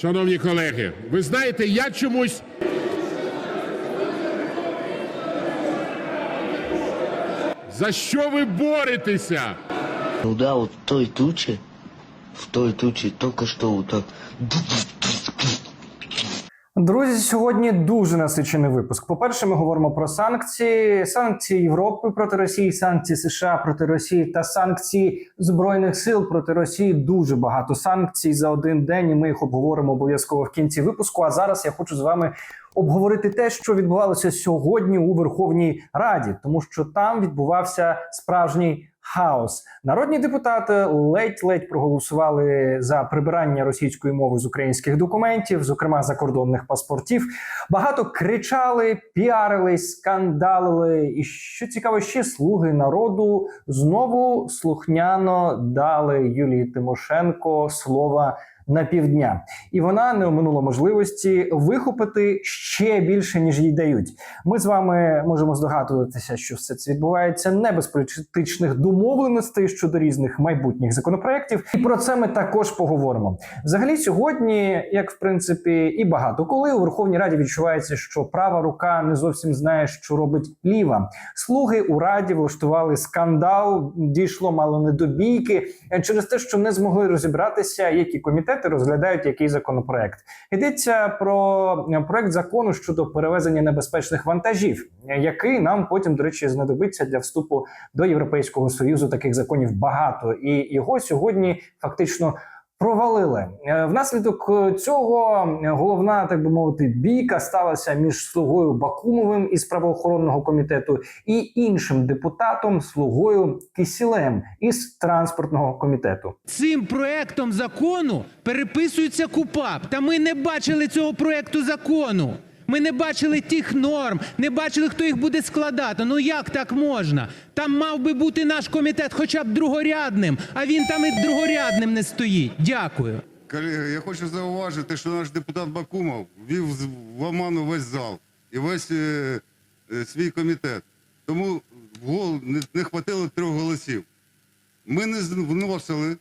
Шановні колеги, ви знаєте, я чомусь. За що ви боретеся? Ну да, от той тучі, в той тучі только що так. Друзі, сьогодні дуже насичений випуск. По-перше, ми говоримо про санкції, санкції Європи проти Росії, санкції США проти Росії та санкції збройних сил проти Росії. Дуже багато санкцій за один день. і Ми їх обговоримо обов'язково в кінці випуску. А зараз я хочу з вами обговорити те, що відбувалося сьогодні у Верховній Раді, тому що там відбувався справжній. Хаос народні депутати ледь-ледь проголосували за прибирання російської мови з українських документів, зокрема закордонних паспортів. Багато кричали, піарились, скандалили. І що цікаво, ще слуги народу знову слухняно дали Юлії Тимошенко слова на півдня, і вона не оминула можливості вихопити ще більше ніж їй дають. Ми з вами можемо здогадуватися, що все це відбувається не без політичних домовленостей щодо різних майбутніх законопроєктів. І про це ми також поговоримо. Взагалі, сьогодні, як в принципі, і багато коли у Верховній Раді відчувається, що права рука не зовсім знає, що робить ліва. Слуги у раді влаштували скандал, дійшло мало не до бійки через те, що не змогли розібратися, які комітети розглядають який законопроект. Йдеться про е, проект закону щодо перевезення небезпечних вантажів, е, який нам потім, до речі, знадобиться для вступу до Європейського союзу. Таких законів багато, і його сьогодні фактично. Провалили Е, внаслідок е, цього е, головна, так би мовити, бійка сталася між слугою Бакумовим із правоохоронного комітету і іншим депутатом слугою Кисілем із транспортного комітету. Цим проектом закону переписується КУПАП. Та ми не бачили цього проекту закону. Ми не бачили тих норм, не бачили, хто їх буде складати. Ну як так можна? Там мав би бути наш комітет хоча б другорядним, а він там і другорядним не стоїть. Дякую. Колеги, я хочу зауважити, що наш депутат Бакумов вів в оману весь зал і весь е, е, свій комітет. Тому гол не, не хватило трьох голосів. Ми не вносили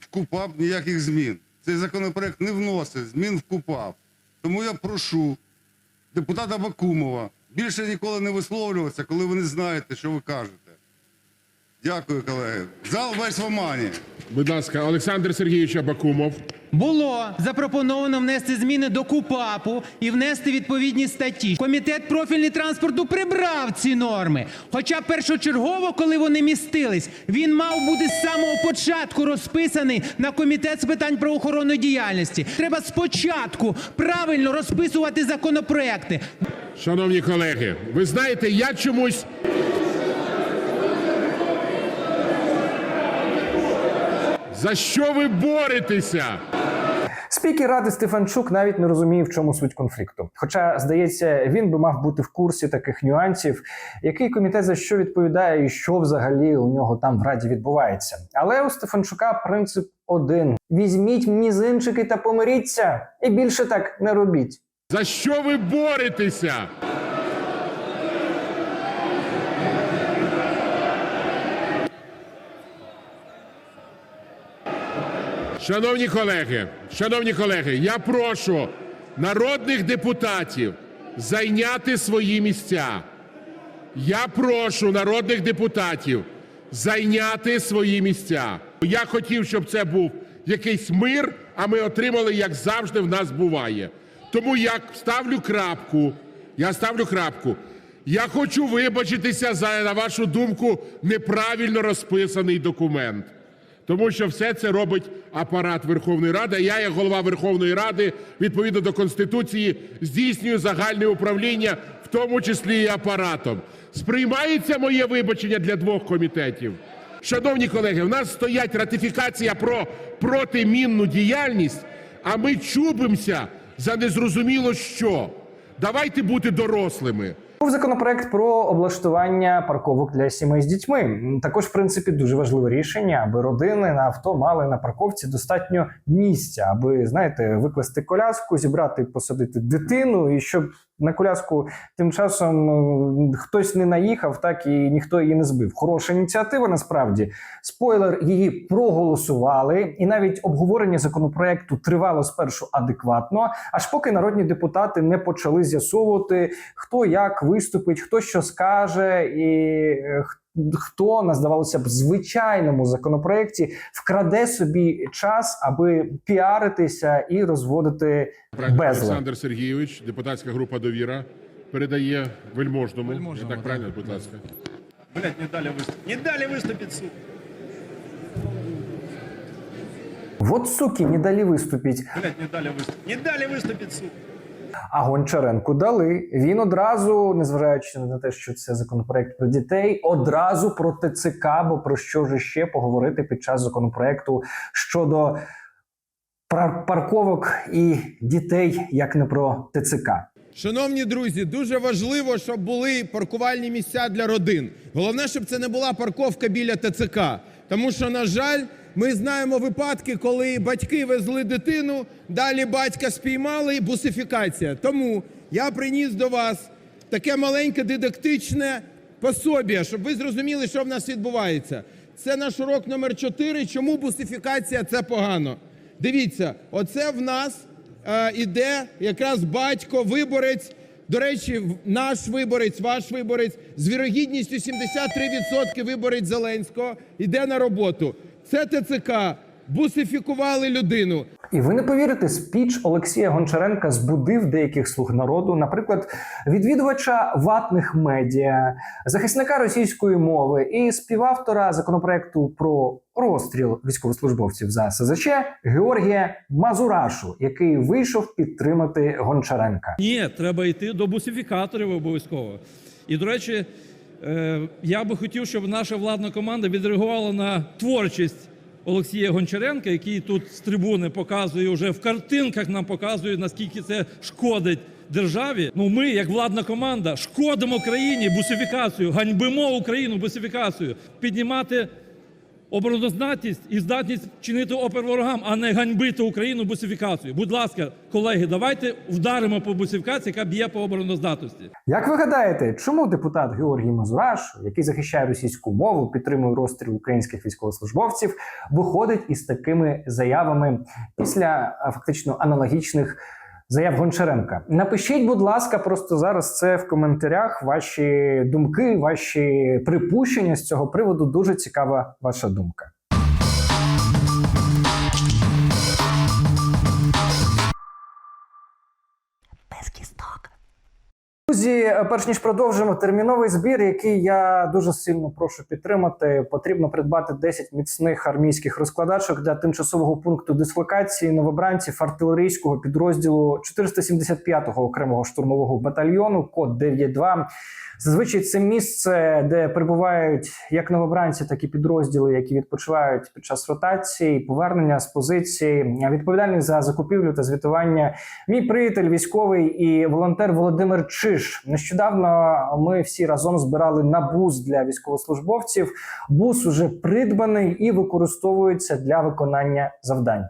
в КУПАП ніяких змін. Цей законопроект не вносить змін в КУПАП. Тому я прошу депутата Бакумова більше ніколи не висловлюватися, коли ви не знаєте, що ви кажете. Дякую, колеги. Зал весь в омані. Будь ласка, Олександр Сергійович Абакумов. Було запропоновано внести зміни до КУПАПу і внести відповідні статті. Комітет профільний транспорту прибрав ці норми. Хоча першочергово, коли вони містились, він мав бути з самого початку розписаний на комітет з питань правоохоронної діяльності. Треба спочатку правильно розписувати законопроекти. Шановні колеги, ви знаєте, я чомусь. За що ви боретеся? Спікер ради Стефанчук навіть не розуміє, в чому суть конфлікту. Хоча, здається, він би мав бути в курсі таких нюансів, який комітет за що відповідає, і що взагалі у нього там в раді відбувається. Але у Стефанчука принцип один: візьміть мізинчики та помиріться, і більше так не робіть. За що ви боретеся? Шановні колеги, шановні колеги, я прошу народних депутатів зайняти свої місця. Я прошу народних депутатів зайняти свої місця. Я хотів, щоб це був якийсь мир, а ми отримали, як завжди в нас буває. Тому я ставлю крапку. Я ставлю крапку. Я хочу вибачитися за, на вашу думку, неправильно розписаний документ. Тому що все це робить апарат Верховної Ради. Я, як голова Верховної Ради, відповідно до Конституції, здійснюю загальне управління, в тому числі і апаратом. Сприймається моє вибачення для двох комітетів. Шановні колеги, у нас стоять ратифікація про протимінну діяльність, а ми чубимося за незрозуміло що. Давайте бути дорослими. Був законопроект про облаштування парковок для сімей з дітьми. Також, в принципі, дуже важливе рішення, аби родини на авто мали на парковці достатньо місця, аби знаєте, викласти коляску, зібрати, посадити дитину, і щоб на коляску тим часом хтось не наїхав, так і ніхто її не збив. Хороша ініціатива. Насправді спойлер її проголосували, і навіть обговорення законопроекту тривало спершу адекватно, аж поки народні депутати не почали з'ясовувати, хто як виступить, хто що скаже, і е, х- хто на здавалося б звичайному законопроекті вкраде собі час, аби піаритися і розводити Правильно, безлад. Олександр Сергійович, депутатська група довіра передає вельможному. Вельможному, Я так так. правильно, будь ласка. Блять, не дали выступить. Не дали выступить, сука. Вот суки не дали виступити. Блять, не дали выступить. Не дали выступить, сука. А Гончаренку дали. Він одразу, незважаючи на те, що це законопроект про дітей, одразу про ТЦК, бо про що ж ще поговорити під час законопроекту щодо пар- парковок і дітей, як не про ТЦК. Шановні друзі, дуже важливо, щоб були паркувальні місця для родин. Головне, щоб це не була парковка біля ТЦК. Тому що, на жаль, ми знаємо випадки, коли батьки везли дитину, далі батька спіймали, бусифікація. Тому я приніс до вас таке маленьке дидактичне пособія, щоб ви зрозуміли, що в нас відбувається. Це наш урок номер 4 Чому бусифікація це погано? Дивіться, оце в нас е, іде якраз батько, виборець. До речі, наш виборець, ваш виборець з вірогідністю 73% виборець Зеленського йде на роботу. Це ТЦК. Бусифікували людину. І ви не повірите, спіч Олексія Гончаренка збудив деяких слуг народу, наприклад, відвідувача ватних медіа, захисника російської мови і співавтора законопроекту про розстріл військовослужбовців за СЗЧ Георгія Мазурашу, який вийшов підтримати Гончаренка. Ні, треба йти до бусифікаторів обов'язково. І, до речі, я би хотів, щоб наша владна команда відреагувала на творчість Олексія Гончаренка, який тут з трибуни показує, вже в картинках нам показує, наскільки це шкодить державі. Ну, ми, як владна команда, шкодимо країні бусифікацію, ганьбимо Україну бусифікацію, піднімати обороноздатність і здатність чинити опір ворогам, а не ганьбити Україну бусифікацією. Будь ласка, колеги, давайте вдаримо по бусифікації, яка б'є по обороноздатності. Як ви гадаєте, чому депутат Георгій Мазураш, який захищає російську мову, підтримує розстріл українських військовослужбовців, виходить із такими заявами після фактично аналогічних заяв Гончаренка? Напишіть, будь ласка, просто зараз це в коментарях. Ваші думки, ваші припущення з цього приводу. Дуже цікава ваша думка. Друзі, перш ніж продовжимо терміновий збір, який я дуже сильно прошу підтримати. Потрібно придбати 10 міцних армійських розкладачок для тимчасового пункту дислокації новобранців артилерійського підрозділу 475-го окремого штурмового батальйону, код 92. Зазвичай це місце, де перебувають як новобранці, так і підрозділи, які відпочивають під час ротації, повернення з позиції. Відповідальний за закупівлю та звітування Мій приятель, військовий і волонтер Володимир Чиш. Нещодавно ми всі разом збирали на бус для військовослужбовців. Бус уже придбаний і використовується для виконання завдань.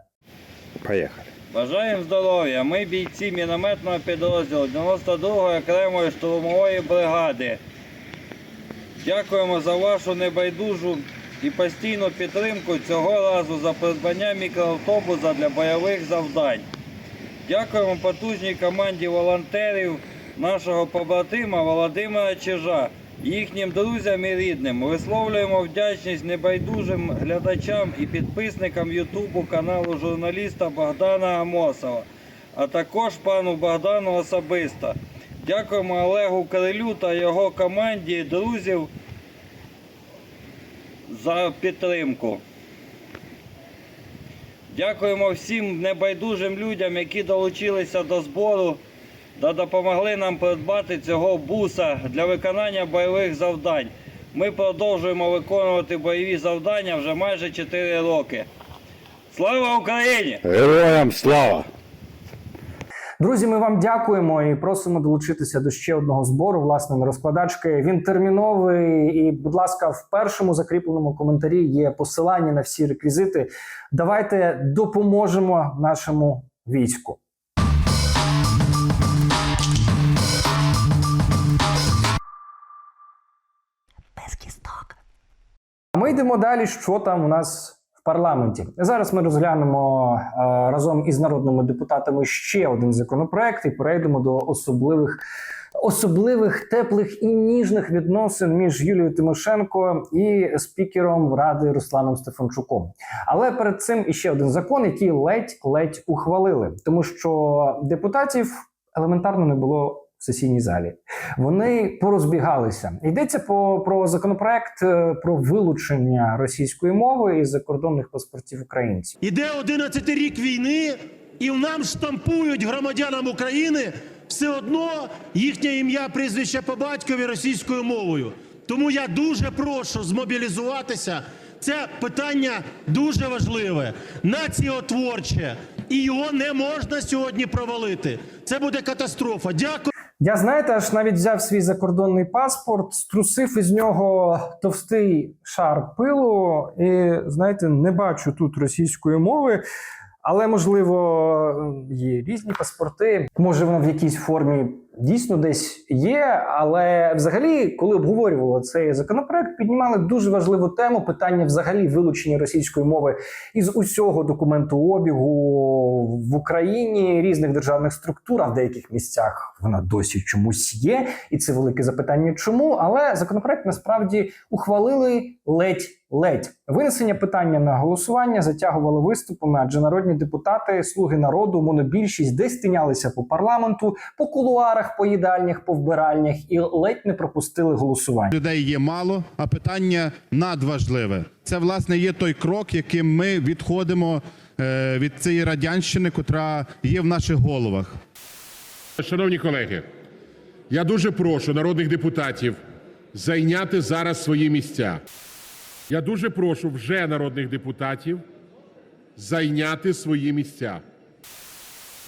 Бажаємо здоров'я. Ми бійці мінометного підрозділу 92-ї окремої штурмової бригади. Дякуємо за вашу небайдужу і постійну підтримку цього разу за придбання мікроавтобуса для бойових завдань. Дякуємо потужній команді волонтерів нашого побратима Володимира Чижа, їхнім друзям і рідним. Висловлюємо вдячність небайдужим глядачам і підписникам Ютубу каналу журналіста Богдана Амосова, а також пану Богдану особисто. Дякуємо Олегу Крилю та його команді друзів за підтримку. Дякуємо всім небайдужим людям, які долучилися до збору та допомогли нам придбати цього буса для виконання бойових завдань. Ми продовжуємо виконувати бойові завдання вже майже 4 роки. Слава Україні! Героям слава! Друзі, ми вам дякуємо і просимо долучитися до ще одного збору. Власне, на розкладачки. Він терміновий. І, будь ласка, в першому закріпленому коментарі є посилання на всі реквізити. Давайте допоможемо нашому війську. А ми йдемо далі. Що там у нас в парламенті? Зараз ми розглянемо е, разом із народними депутатами ще один законопроект і перейдемо до особливих. Особливих теплих і ніжних відносин між Юлією Тимошенко і спікером ради Русланом Стефанчуком. Але перед цим іще один закон, який ледь-ледь ухвалили, тому що депутатів елементарно не було сесійній залі. Вони порозбігалися. Йдеться по про законопроект е, про вилучення російської мови із закордонних паспортів українців. Іде 11 рік війни, і нам штампують громадянам України все одно їхнє ім'я, прізвище по батькові російською мовою. Тому я дуже прошу змобілізуватися. Це питання дуже важливе, націотворче, і його не можна сьогодні провалити. Це буде катастрофа. Дякую. Я знаєте, аж навіть взяв свій закордонний паспорт, струсив із нього товстий шар пилу, і знаєте, не бачу тут російської мови. Але можливо є різні паспорти. Може, воно в якійсь формі дійсно десь є. Але взагалі, коли обговорювали цей законопроект, піднімали дуже важливу тему питання взагалі вилучення російської мови із усього документообігу в Україні різних державних структур, а в деяких місцях вона досі чомусь є, і це велике запитання, чому. Але законопроект насправді ухвалили ледь-ледь. Винесення питання на голосування затягували виступами, адже народні депутати, слуги народу, монобільшість десь тинялися по парламенту, по кулуарах, по їдальнях, по вбиральнях і ледь не пропустили голосування. Людей є мало, а питання надважливе. Це власне є той крок, яким ми відходимо е, від цієї радянщини, котра є в наших головах. Шановні колеги, я дуже прошу народних депутатів зайняти зараз свої місця. Я дуже прошу вже народних депутатів зайняти свої місця.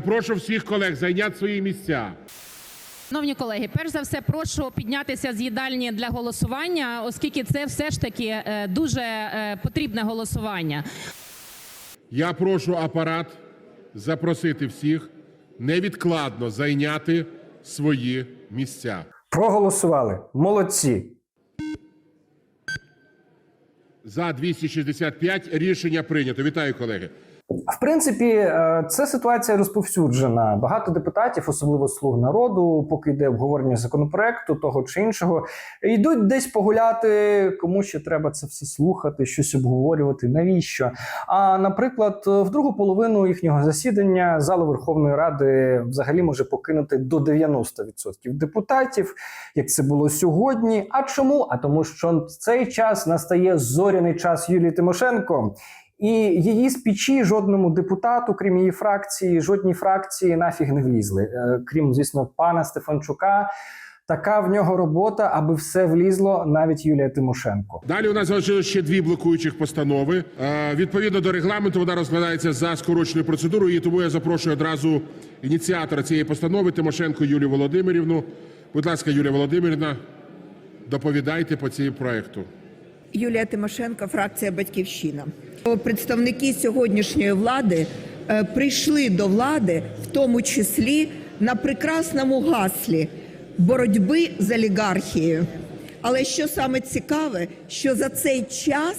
Прошу всіх колег зайняти свої місця. Шановні колеги, перш за все, прошу піднятися з їдальні для голосування, оскільки це все ж таки е, дуже е, потрібне голосування. Я прошу апарат запросити всіх невідкладно зайняти свої місця. Проголосували. Молодці. За 265 рішення прийнято. Вітаю, колеги. В принципі, це ситуація розповсюджена. Багато депутатів, особливо слуг народу, поки йде обговорення законопроекту, того чи іншого, йдуть десь погуляти, кому ще треба це все слухати, щось обговорювати. Навіщо? А наприклад, в другу половину їхнього засідання залу Верховної Ради взагалі може покинути до 90% депутатів, як це було сьогодні. А чому? А тому, що в цей час настає зоряний час Юлії Тимошенко. І її спічі жодному депутату, крім її фракції, жодній фракції нафіг не влізли. Е, Крім, звісно, пана Стефанчука. Така в нього робота, аби все влізло, навіть Юлія Тимошенко. Далі у нас залишилось ще дві блокуючих постанови. Е, відповідно до регламенту, вона розглядається за скороченою процедурою. І тому я запрошую одразу ініціатора цієї постанови Тимошенко Юлію Володимирівну. Будь ласка, Юлія Володимирівна, доповідайте по цьому проекту. Юлія Тимошенко, фракція Батьківщина. Представники сьогоднішньої влади е, прийшли до влади, в тому числі на прекрасному гаслі боротьби з олігархією. Але що саме цікаве, що за цей час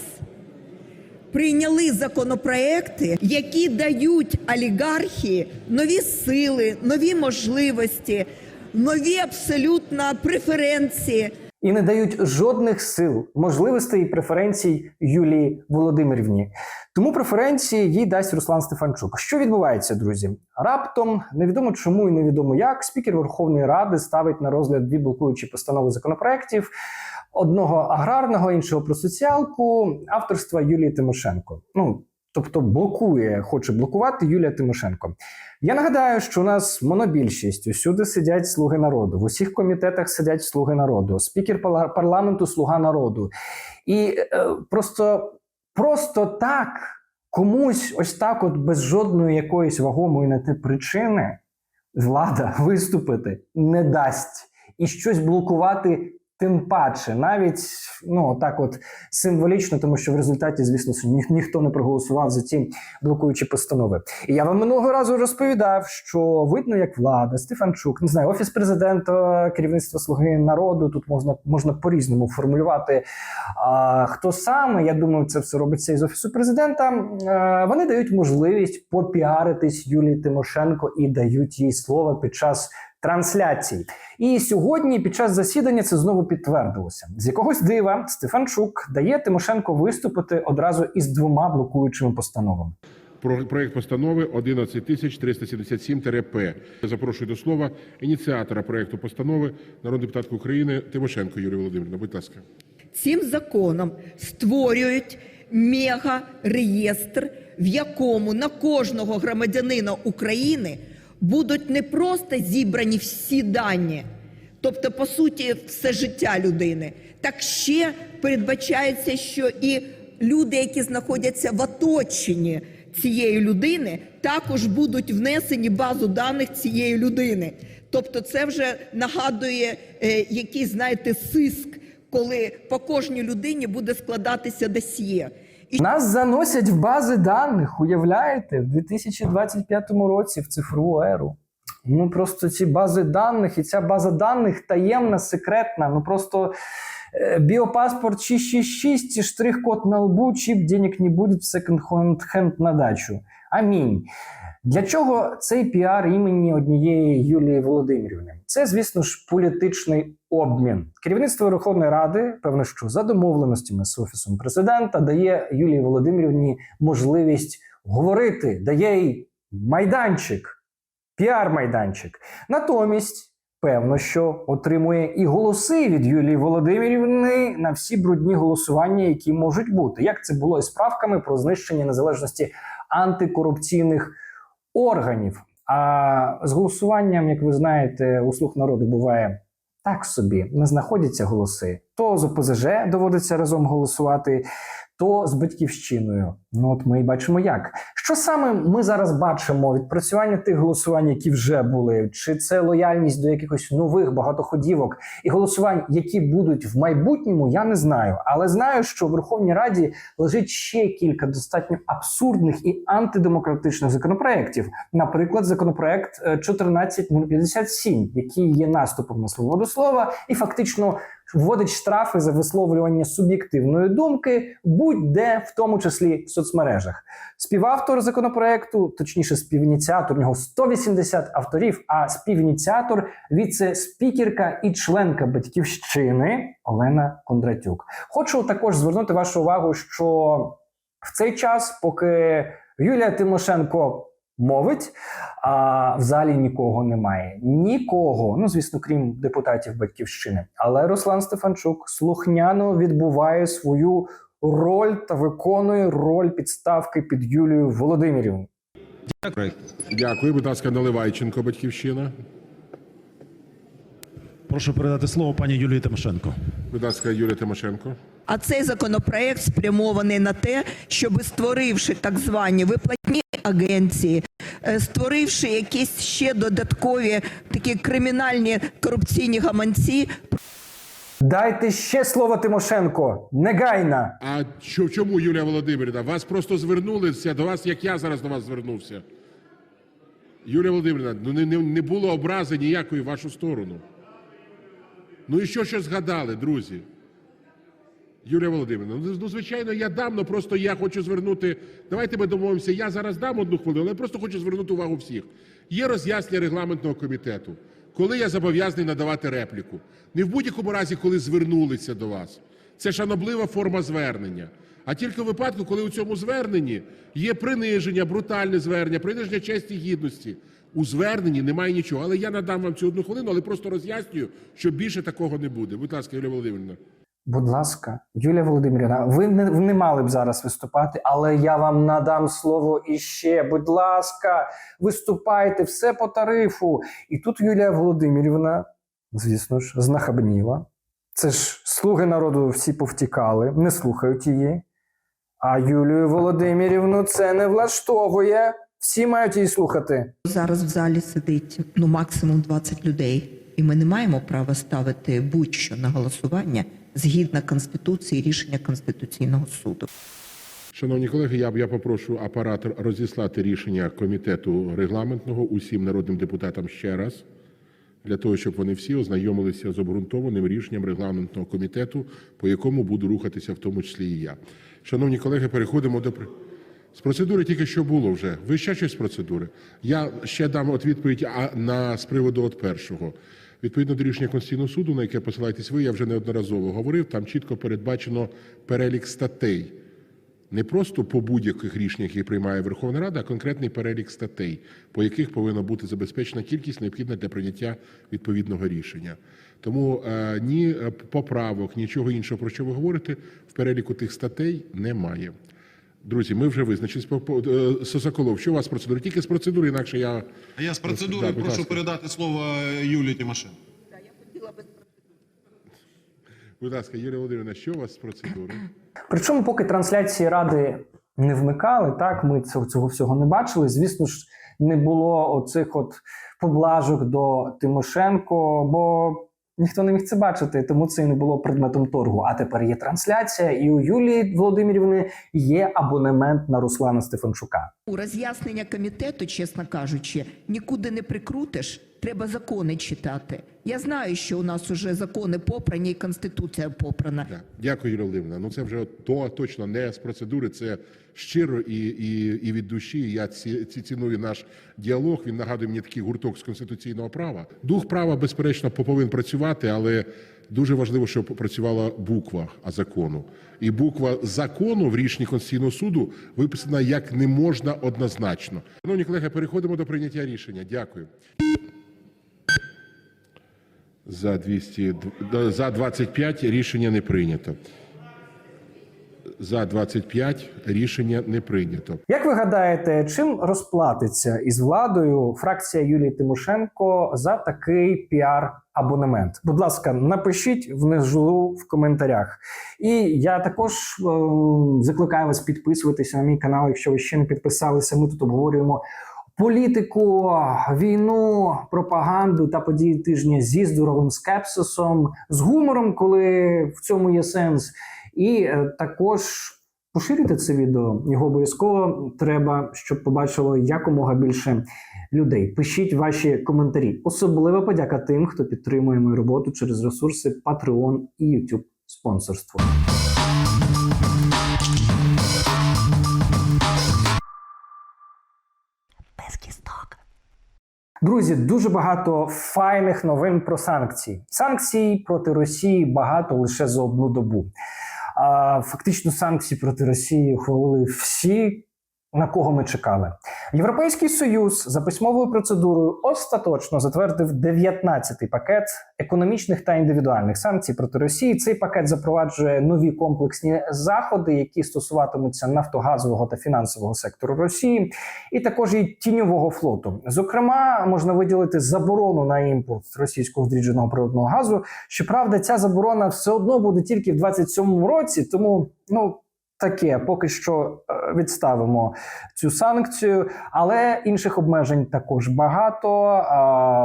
прийняли законопроекти, які дають олігархії нові сили, нові можливості, нові абсолютно преференції. І не дають жодних сил, можливостей і преференцій Юлії Володимирівні. Тому преференції їй дасть Руслан Стефанчук. Що відбувається, друзі? Раптом невідомо чому і невідомо як спікер Верховної Ради ставить на розгляд дві блокуючі постанови законопроєктів. Одного аграрного, іншого про соціалку, авторства Юлії Тимошенко. Ну тобто блокує, хоче блокувати Юлія Тимошенко. Я нагадаю, що у нас монобільшість. Усюди сидять слуги народу. В усіх комітетах сидять слуги народу. Спікер парламенту слуга народу. І е, просто, просто так комусь ось так, от без жодної якоїсь вагомої на те причини. влада виступити не дасть і щось блокувати. Тим паче, навіть ну так, от символічно, тому що в результаті, звісно, ні, ніхто не проголосував за ці блокуючі постанови. І я вам минулого разу розповідав, що видно, як влада, Стефанчук, не знаю, офіс президента, керівництво слуги народу. Тут можна можна по-різному формулювати. А хто саме? Я думаю, це все робиться із офісу президента. Е, Вони дають можливість попіаритись Юлії Тимошенко і дають їй слово під час трансляцій. І сьогодні, під час засідання, це знову підтвердилося. З якогось дива Стефанчук дає Тимошенко виступити одразу із двома блокуючими постановами. Про проект постанови 11377-П. Запрошую до слова ініціатора проекту постанови, народну депутатку України Тимошенко Юрію Володимирівна. Будь ласка. Цим законом створюють мега-реєстр, в якому на кожного громадянина України будуть не просто зібрані всі дані, тобто, по суті, все життя людини, так ще передбачається, що і люди, які знаходяться в оточенні цієї людини, також будуть внесені в базу даних цієї людини. Тобто, це вже нагадує е, якийсь, знаєте, сиск, коли по кожній людині буде складатися досьє. Нас заносять в бази даних, уявляєте, в 2025 році в цифрову еру. Ну просто ці бази даних, і ця база даних таємна, секретна. Ну просто е, біопаспорт 666, штрих-код на лбу, чіп денег не буде, в секонд-хенд на дачу. Амінь. Для чого цей піар імені однієї Юлії Володимирівни? Це, звісно ж, політичний обмін. Керівництво Верховної Ради, певно, що за домовленостями з офісом президента, дає Юлії Володимирівні можливість говорити, дає їй майданчик, піар-майданчик. Натомість, певно, що отримує і голоси від Юлії Володимирівни на всі брудні голосування, які можуть бути. Як це було із правками про знищення незалежності антикорупційних органів. А з голосуванням, як ви знаєте, у слуг народу буває так собі, не знаходяться голоси. То з ОПЗЖ доводиться разом голосувати, то з батьківщиною. Ну от ми і бачимо, як. Що саме ми зараз бачимо? Відпрацювання тих голосувань, які вже були, чи це лояльність до якихось нових багатоходівок і голосувань, які будуть в майбутньому, я не знаю. Але знаю, що в Верховній Раді лежить ще кілька достатньо абсурдних і антидемократичних законопроєктів. Наприклад, законопроект е, 14057, який є наступом на свободу слова, і фактично вводить штрафи за висловлювання суб'єктивної думки, будь-де, в тому числі в соцмережах. Співавтор законопроекту, точніше, співініціатор, у нього 180 авторів, а співініціатор віце-спікерка і членка батьківщини Олена Кондратюк. Хочу також звернути вашу увагу, що в цей час, поки Юлія Тимошенко мовить, а в залі нікого немає. Нікого, ну звісно, крім депутатів батьківщини. Але Руслан Стефанчук слухняно відбуває свою роль та виконує роль підставки під Юлію Володимирівну. Дякую, будь ласка, Наливайченко, батьківщина. Прошу передати слово пані Юлії Тимошенко. Будь ласка, Юлія Тимошенко. А цей законопроект спрямований на те, щоб створивши так звані виплатні агенції, е, створивши якісь ще додаткові такі кримінальні корупційні гаманці, Дайте ще слово Тимошенко, негайно. А чому, Юлія Володимирівна? Вас просто звернулися до вас, як я зараз до вас звернувся. Юлія Володимирівна, ну не, не, не було образи ніякої в вашу сторону. Ну і що що згадали, друзі? Юлія Володимирівна, ну, ну звичайно, я дам, але просто я хочу звернути. Давайте ми домовимося. Я зараз дам одну хвилину, але я просто хочу звернути увагу всіх. Є роз'яснення регламентного комітету, коли я зобов'язаний надавати репліку. Не в будь-якому разі, коли звернулися до вас. Це шаноблива форма звернення. А тільки в випадку, коли у цьому зверненні є приниження, брутальне звернення, приниження честі і гідності. У зверненні немає нічого. Але я надам вам цю одну хвилину, але просто роз'яснюю, що більше такого не буде. Будь ласка, Юлія Володимирівна. Будь ласка, Юлія Володимирівна, ви не, не мали б зараз виступати, але я вам надам слово іще. Будь ласка, виступайте все по тарифу. І тут Юлія Володимирівна, звісно ж, знахабніла. Це ж слуги народу всі повтікали, не слухають її. А Юлію Володимирівну це не влаштовує. Всі мають її слухати. Зараз в залі сидить ну максимум 20 людей, і ми не маємо права ставити будь-що на голосування згідно конституції рішення конституційного суду. Шановні колеги, я, я попрошу апарат розіслати рішення комітету регламентного усім народним депутатам ще раз, для того, щоб вони всі ознайомилися з обґрунтованим рішенням регламентного комітету, по якому буду рухатися, в тому числі і я. Шановні колеги, переходимо до з процедури тільки що було вже. Ви ще щось з процедури? Я ще дам от відповідь а, на з приводу от першого. Відповідно до рішення Конституційного суду, на яке посилаєтесь ви, я вже неодноразово говорив. Там чітко передбачено перелік статей не просто по будь-яких рішеннях, які приймає Верховна Рада, а конкретний перелік статей, по яких повинна бути забезпечена кількість необхідна для прийняття відповідного рішення. Тому е, ні е, поправок, нічого іншого, про що ви говорите, в переліку тих статей немає. Друзі, ми вже визначились. По- по- е, Сосоколов, що у вас з процедури? Тільки з процедури, інакше я. А я з процедури Да, прошу ласка. передати слово Юлії Тимошенко. Будь ласка, Юлія Володимирівна, що у вас з процедури? Причому, поки трансляції ради не вмикали, так ми цього, цього всього не бачили. Звісно ж, не було оцих от поблажок до Тимошенко, бо ніхто не міг це бачити, тому це і не було предметом торгу. А тепер є трансляція, і у Юлії Володимирівни є абонемент на Руслана Стефанчука. У роз'яснення комітету, чесно кажучи, нікуди не прикрутиш. Треба закони читати. Я знаю, що у нас уже закони попрані і конституція попрана. Да. Дякую, Юлія Володимирівна. Ну це вже то точно не з процедури, це щиро і, і, і від душі. Я ці, ці ціную наш діалог. Він нагадує мені такий гурток з конституційного права. Дух права, безперечно, повинен працювати, але дуже важливо, щоб працювала буква закону. І буква закону в рішенні Конституційного суду виписана як не можна однозначно. Шановні колеги, переходимо до прийняття рішення. Дякую. За 200, д- за 25 рішення не прийнято. За 25 рішення не прийнято. Як ви гадаєте, чим розплатиться із владою фракція Юлії Тимошенко за такий піар-абонемент? Будь ласка, напишіть внизу в коментарях. І я також е, закликаю вас підписуватися на мій канал, якщо ви ще не підписалися. Ми тут обговорюємо. Політику, війну, пропаганду та події тижня зі здоровим скепсисом, з гумором, коли в цьому є сенс, і е, також поширюйте це відео. Його обов'язково треба, щоб побачило якомога більше людей. Пишіть ваші коментарі. Особлива подяка тим, хто підтримує мою роботу через ресурси Patreon і YouTube спонсорство. Друзі, дуже багато файних новин про санкції. Санкцій проти Росії багато лише за одну добу. А, Фактично, санкції проти Росії ухвалили всі, на кого ми чекали. Європейський союз за письмовою процедурою остаточно затвердив 19-й пакет економічних та індивідуальних санкцій проти Росії. Цей пакет запроваджує нові комплексні заходи, які стосуватимуться нафтогазового та фінансового сектору Росії, і також і тіньового флоту. Зокрема, можна виділити заборону на імпорт російського зрідженого природного газу. Щоправда, ця заборона все одно буде тільки в 27-му році, тому ну. Таке поки що е, відставимо цю санкцію, але інших обмежень також багато.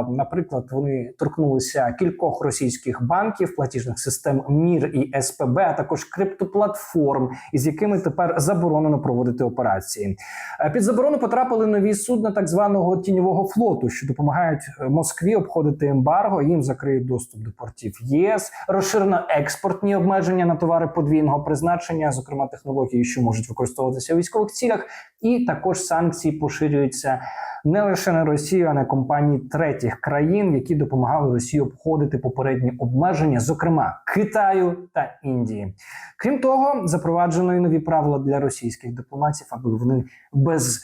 Наприклад, вони торкнулися кількох російських банків, платіжних систем МІР і СПБ, а також криптоплатформ, із якими тепер заборонено проводити операції. Е, Під заборону потрапили нові судна так званого тіньового флоту, що допомагають е, Москві обходити ембарго. Їм закриють доступ до портів ЄС, розширено експортні обмеження на товари подвійного призначення, зокрема технології, що можуть використовуватися у військових цілях, і також санкції поширюються не лише на Росію, а на компанії третіх країн, які допомагали Росії обходити попередні обмеження, зокрема Китаю та Індії. Крім того, запроваджено і нові правила для російських дипломатів, аби вони без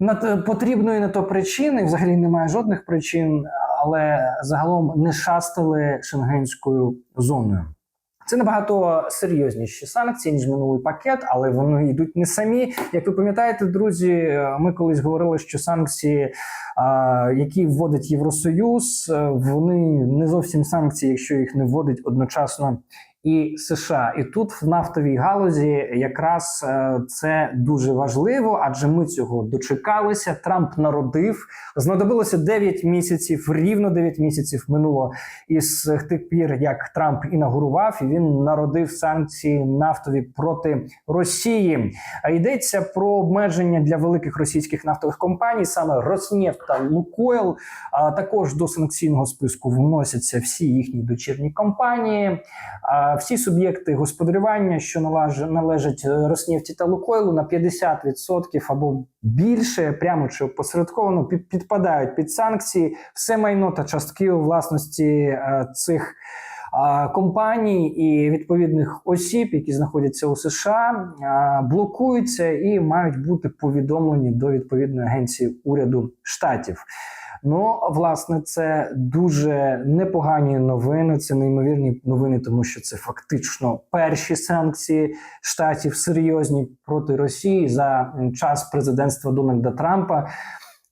на те- потрібної на то причини, взагалі немає жодних причин, але загалом не шастили шенгенською зоною. Це набагато серйозніші санкції ніж минулий пакет, але вони йдуть не самі. Як ви пам'ятаєте, друзі, ми колись говорили, що санкції, які вводить Євросоюз, е, вони не зовсім санкції, якщо їх не вводить одночасно і США. І тут в нафтовій галузі якраз е, це дуже важливо, адже ми цього дочекалися. Трамп народив. Знадобилося 9 місяців, рівно 9 місяців минуло із тих пір, як Трамп інаугурував, і він народив санкції нафтові проти Росії. А йдеться про обмеження для великих російських нафтових компаній, саме Роснефть та Лукойл. Також до санкційного списку вносяться всі їхні дочірні компанії, всі суб'єкти господарювання, що належать е, Роснефті та Лукойлу, на 50% або більше, прямо чи опосередковано під- підпадають під санкції. Все майно та частки у власності е, цих компаній і відповідних осіб, які знаходяться у США, блокуються і мають бути повідомлені до відповідної агенції уряду штатів. Ну, власне, це дуже непогані новини. Це неймовірні новини, тому що це фактично перші санкції штатів серйозні проти Росії за час президентства Дональда Трампа.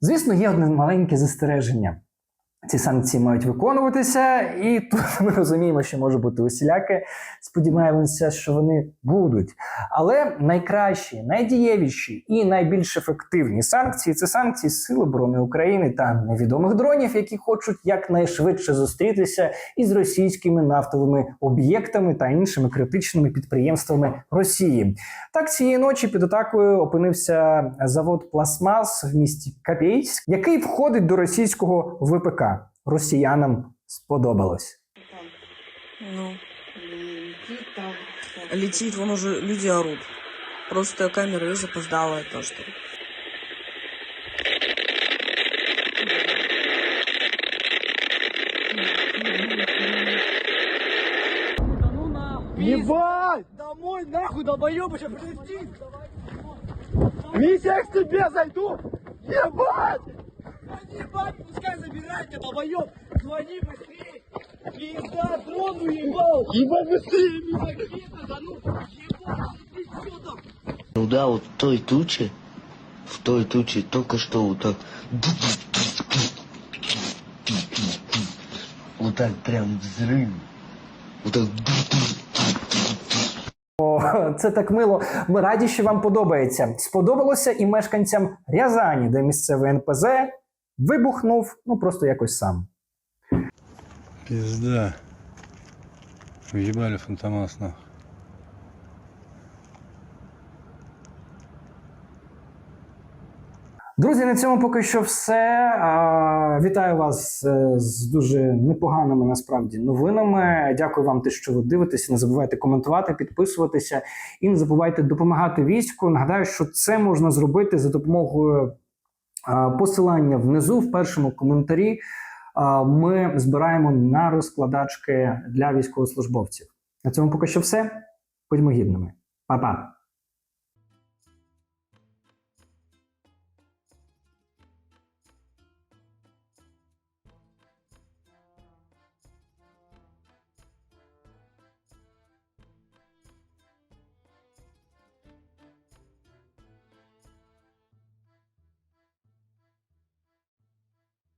Звісно, є одне маленьке застереження. Ці санкції мають виконуватися, і тут ми розуміємо, що може бути усіляке. Сподіваємося, що вони будуть. Але найкращі, найдієвіші і найбільш ефективні санкції це санкції Сил оборони України та невідомих дронів, які хочуть якнайшвидше зустрітися із російськими нафтовими об'єктами та іншими критичними підприємствами Росії. Так цієї ночі під атакою опинився завод Пластмас в місті Капейськ, який входить до російського ВПК. Росіянам сподобалось. Ну, летит, вон уже люди орут. Просто камера и запоздала то, что... Ебать! Домой нахуй, долбоёбы, сейчас подожди! Миссия к тебе зайду! Ебать! Ебать, пускай забирает тебя, долбоёб! Звони быстрее! Пизда, дрон уебал! Ебать быстрее, меня да ну! Ебать, ты что там? Ну да, вот в той туче, в той туче только что вот так. Вот так прям взрыв. Вот так. О, це так мило. Ми раді, що вам подобається. Сподобалося і мешканцям Рязані, де місцевий НПЗ вибухнув, ну просто якось сам. Пизда. Въебали фантомас нахуй. Друзі, на цьому поки що все. А, Вітаю вас е, з дуже непоганими насправді новинами. Дякую вам, те, що ви дивитеся. Не забувайте коментувати, підписуватися і не забувайте допомагати війську. Нагадаю, що це можна зробити за допомогою посилання внизу в першому коментарі. Ми збираємо на розкладачки для військовослужбовців. На цьому поки що все. Будьмо гідними. Па-па.